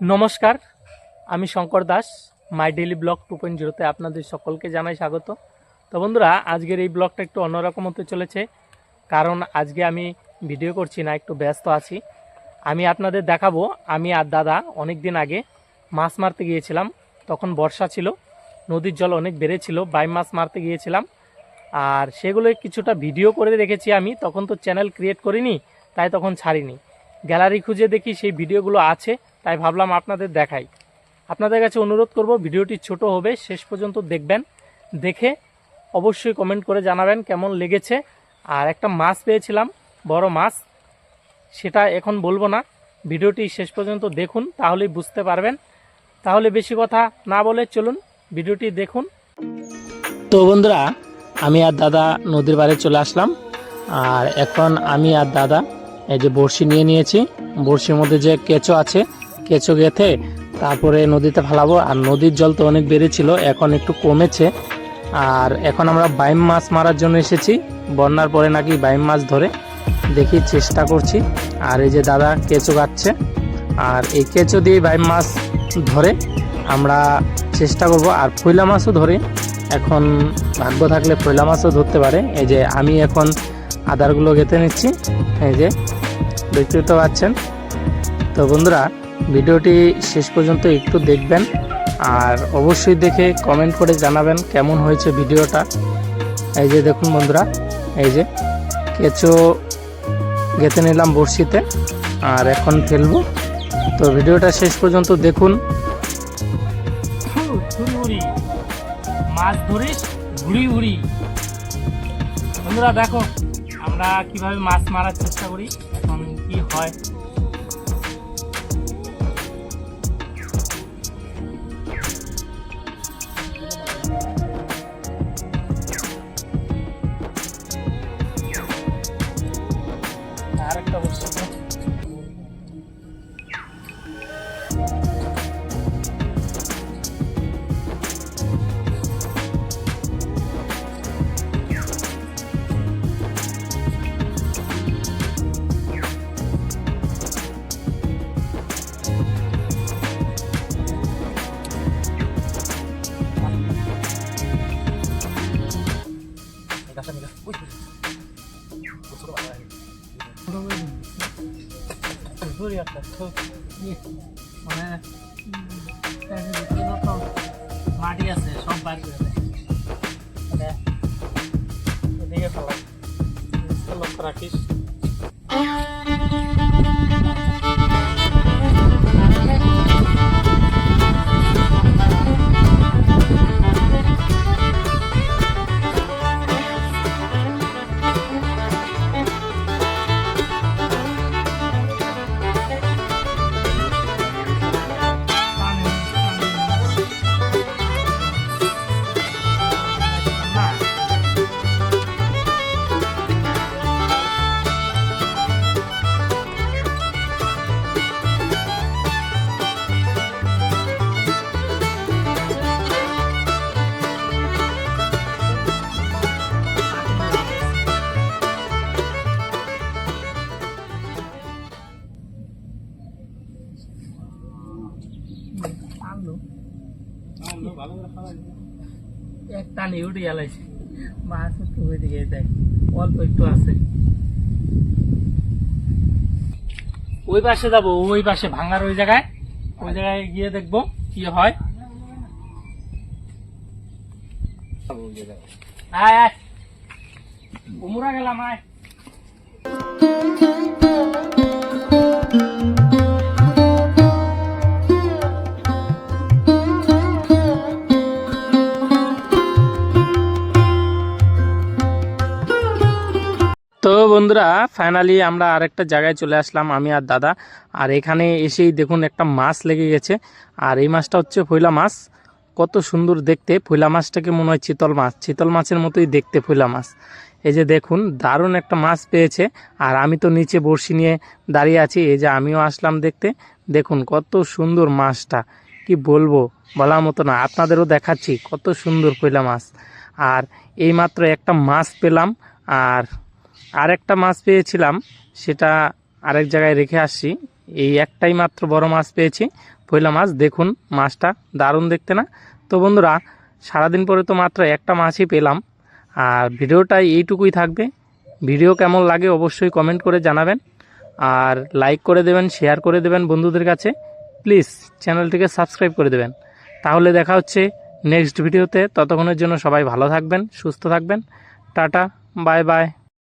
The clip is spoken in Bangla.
নমস্কার, আমি Shankar Das, my daily blog two point জিরোতে আপনাদের সকলকে জানাই স্বাগত। তো বন্ধুরা, আজকের এই ব্লগটা একটু অন্যরকম হতে চলেছে, কারণ আজকে আমি ভিডিও করছি না, একটু ব্যস্ত আছি। আমি আপনাদের দেখাবো, আমি আর দাদা অনেক দিন আগে মাছ মারতে গিয়েছিলাম, তখন বর্ষা ছিল, নদীর জল অনেক বেড়েছিল, বাই মাছ মারতে গিয়েছিলাম। আর সেগুলো কিছুটা ভিডিও করে রেখেছি আমি, তখন তো চ্যানেল ক্রিয়েট করিনি, তাই তখন ছাড়িনি। গ্যালারি খুঁজে দেখি সেই ভিডিওগুলো আছে তাই ভাবলাম আপনাদের দেখাই। আপনাদের কাছে অনুরোধ করব, ভিডিওটি ছোট হবে, শেষ পর্যন্ত দেখবেন। দেখে অবশ্যই কমেন্ট করে জানাবেন কেমন লেগেছে। আর একটা মাছ পেয়েছিলাম, বড় মাছ। সেটা এখন বলব না। ভিডিওটি শেষ পর্যন্ত দেখুন, তাহলেই বুঝতে পারবেন। তাহলে বেশি কথা না বলে চলুন, ভিডিওটি দেখুন। তো বন্ধুরা, আমি আর দাদা নদীর বাড়ি চলে আসলাম। আর এখন আমি আর দাদা এই যে বড়শি নিয়ে নিয়েছি। বড়শির মধ্যে যে কেঁচো আছে কেঁচো গেথে তারপরে নদীতে ফেলাবো। আর নদীর জল তো অনেক বেড়েছিল, এখন একটু কমেছে। আর এখন আমরা বাইম মাছ মারার জন্য এসেছি। বন্যার পরে নাকি বাইম মাছ ধরে দেখি, চেষ্টা করছি। আর এই যে দাদা কেঁচো গাচ্ছে আর এই কেঁচো দিয়ে বাইম মাছ ধরে আমরা চেষ্টা করব। আর ফইলা মাছও ধরে। এখন ভাগ্য থাকলে ফইলা মাছও ধরতে পারে। এই যে আমি এখন আদারগুলো গেঁথে নিচ্ছি। এই যে দেখতে তো পাচ্ছেন। তো বন্ধুরা ভিডিওটি শেষ পর্যন্ত একটু দেখবেন আর অবশ্যই দেখে কমেন্ট করে জানাবেন কেমন হয়েছে ভিডিওটা। এই যে দেখুন বন্ধুরা, এই যে কেঁচো গেঁথে নিলাম বড়শিতে আর এখন ফেলব। তো ভিডিওটা শেষ পর্যন্ত দেখুন। মাছ ধরিস ঘুরি ঘুরি বন্ধুরা দেখো, আমরা কীভাবে মাছ মারার চেষ্টা করি, এখন কি হয়। আরেকটা বস্তু ঠোক মানে মাটি আছে সব বার করে দেয় এদিকে ফেলাই লক্ষ্য রাখিস একটা নেই উঠে গেলাইছে মাছ একটু দিকে দেখ অল্প একটু আছে। ওই পাশে যাব ওই পাশে ভাঙার ওই জায়গায়। ওই জায়গায় গিয়ে দেখব কি হয়। আয় আয়। কুমুরা গেলাম আয়। তো বন্ধুরা ফাইনালি আমরা আরেকটা জায়গায় চলে আসলাম, আমি আর দাদা। আর এখানে এসেই দেখুন একটা মাছ লেগে গেছে। আর এই মাছটা হচ্ছে ফইলা মাছ। কত সুন্দর দেখতে। ফইলা মাছটাকে মনে হয় চিতল মাছ। চিতল মাছের মতোই দেখতে ফইলা মাছ। এই যে দেখুন, দারুণ একটা মাছ পেয়েছে। আর আমি তো নিচে বড়শি নিয়ে দাঁড়িয়ে আছি। এই যে আমিও আসলাম দেখতে। দেখুন কত সুন্দর মাছটা। কি বলব, বলার মতো না। আপনাদেরও দেখাচ্ছি কত সুন্দর ফইলা মাছ। আর এইমাত্র একটা মাছ পেলাম। আর আরেকটা মাছ পেয়েছিলাম, সেটা আরেক জায়গায় রেখে আসছি। এই একটাই মাত্র বড় মাছ পেয়েছি, পয়লা মাছ, দেখুন মাছটা দারুণ দেখতে না? তো বন্ধুরা, সারাদিন পরে তো মাত্র একটা মাছই পেলাম, আর ভিডিওটা এইটুকুই থাকবে। ভিডিও কেমন লাগে অবশ্যই কমেন্ট করে জানাবেন, আর লাইক করে দেবেন, শেয়ার করে দেবেন বন্ধুদের কাছে। প্লিজ, চ্যানেলটিকে সাবস্ক্রাইব করে দেবেন। তাহলে দেখা হচ্ছে নেক্সট ভিডিওতে, ততক্ষণের জন্য সবাই ভালো থাকবেন, সুস্থ থাকবেন। Tata, bye bye.